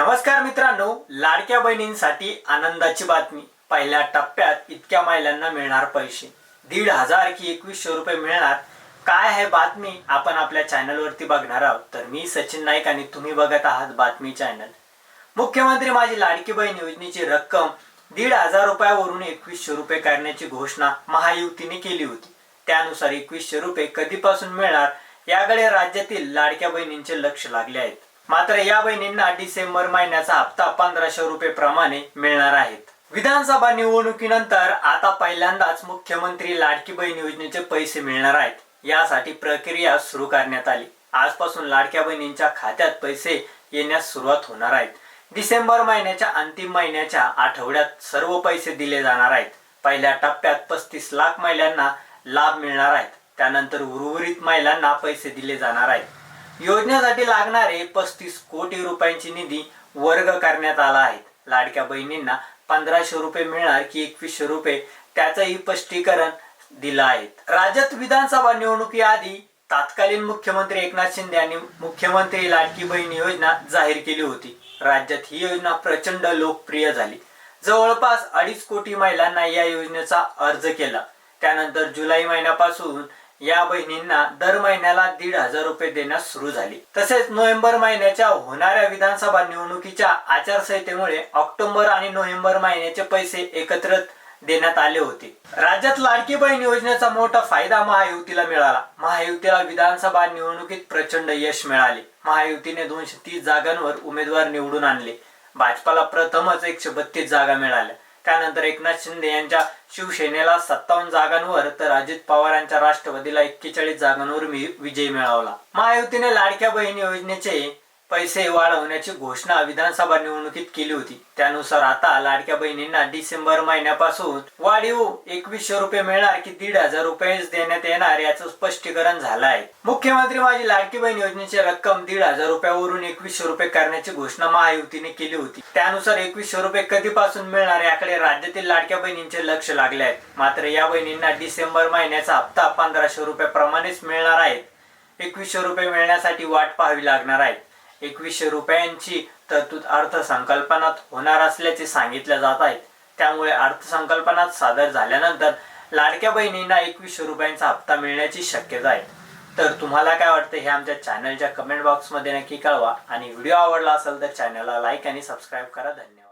नमस्कार मित्रांनो लाडक्या बहिणींसाठी आनंदाची बातमी. पहिल्या टप्प्यात इतक्या महिलांना मिळणार पैसे. दीड हजार की एकवीसशे रुपये मिळणार. काय आहे बातमी आपण आपल्या चॅनलवरती बघणार आहोत? तर मी सचिन नाईक आणि तुम्ही बघत आहात बातमी चॅनल. मुख्यमंत्री माझी लाडकी बहीण योजनेची रक्कम दीड हजार रुपयावरून एकवीसशे रुपये करण्याची घोषणा महायुतीने केली होती. त्यानुसार एकवीसशे रुपये कधीपासून मिळणार याकडे राज्यातील लाडक्या बहिणींचे लक्ष लागले आहेत. मात्र या बहिणींना डिसेंबर महिन्याचा हप्ता पंधराशे रुपये प्रमाणे मिळणार आहेत. विधानसभा निवडणुकीनंतर आता पहिल्यांदाच मुख्यमंत्री लाडकी बहीण योजनेचे पैसे मिळणार आहेत. यासाठी प्रक्रिया सुरू करण्यात आली. आजपासून लाडक्या बहिणींच्या खात्यात पैसे येण्यास सुरुवात होणार आहेत. डिसेंबर महिन्याच्या अंतिम महिन्याच्या आठवड्यात सर्व पैसे दिले जाणार आहेत. पहिल्या टप्प्यात पस्तीस लाख महिलांना लाभ मिळणार आहेत. त्यानंतर उर्वरित महिलांना पैसे दिले जाणार आहेत. योजनेसाठी लागणारे पस्तीस कोटी रुपयांची निधी वर्ग करण्यात आला आहे. लाडक्या बहिणींना पंधराशे रुपये मिळणार की एकवीसशे रुपये त्याचंही स्पष्टीकरण दिलं आहे. राज्यात विधानसभा निवडणुकीआधी तत्कालीन मुख्यमंत्री एकनाथ शिंदे यांनी मुख्यमंत्री लाडकी बहीण योजना जाहीर केली होती. राज्यात ही योजना प्रचंड लोकप्रिय झाली. जवळपास अडीच कोटी महिलांना या योजनेचा अर्ज केला. त्यानंतर जुलै महिन्यापासून या बहिणींना दर महिन्याला दीड हजार रुपये देण्यास सुरू झाली. तसेच नोव्हेंबर महिन्याच्या होणाऱ्या विधानसभा निवडणुकीच्या आचारसंहितेमुळे ऑक्टोबर आणि नोव्हेंबर महिन्याचे पैसे एकत्र देण्यात आले होते. राज्यात लाडकी बहीण योजनेचा मोठा फायदा महायुतीला मिळाला. महायुतीला विधानसभा निवडणुकीत प्रचंड यश मिळाले. महायुतीने दोनशे तीस जागांवर उमेदवार निवडून आणले. भाजपाला प्रथमच एकशे बत्तीस जागा मिळाल्या. त्यानंतर एकनाथ शिंदे यांच्या शिवसेनेला सत्तावन्न जागांवर तर अजित पवार यांच्या राष्ट्रवादीला एक्केचाळीस जागांवर विजय मिळवला महायुतीने लाडक्या बहीण योजनेचे पैसे वाढवण्याची घोषणा विधानसभा निवडणुकीत केली होती. त्यानुसार आता लाडक्या बहिणींना डिसेंबर महिन्यापासून वाढीव एकवीसशे रुपये मिळणार की दीड हजार रुपयेच देण्यात येणार याचं स्पष्टीकरण झालं आहे मुख्यमंत्री माझी लाडकी बहीण योजनेची रक्कम दीड हजार रुपयावरून एकवीसशे रुपये करण्याची घोषणा महायुतीने केली होती. त्यानुसार एकवीसशे रुपये कधीपासून मिळणार याकडे राज्यातील लाडक्या बहिणींचे लक्ष लागले आहे मात्र या बहिणींना डिसेंबर महिन्याचा हप्ता पंधराशे रुपये प्रमाणेच मिळणार आहे. एकवीसशे रुपये मिळण्यासाठी वाट पाहावी लागणार आहे. एकवीसशे रुपयांची तरतूद अर्थसंकल्पनात होणार असल्याचे सांगितले जात आहेत त्यामुळे अर्थसंकल्पनात सादर झाल्यानंतर लाडक्या बहिणींना एकवीसशे रुपयांचा हप्ता मिळण्याची शक्यता आहे. तर तुम्हाला काय वाटतं हे आमच्या चॅनलच्या कमेंट बॉक्समध्ये नक्की कळवा. आणि व्हिडिओ आवडला असेल तर चॅनलला लाईक आणि सबस्क्राईब करा. धन्यवाद.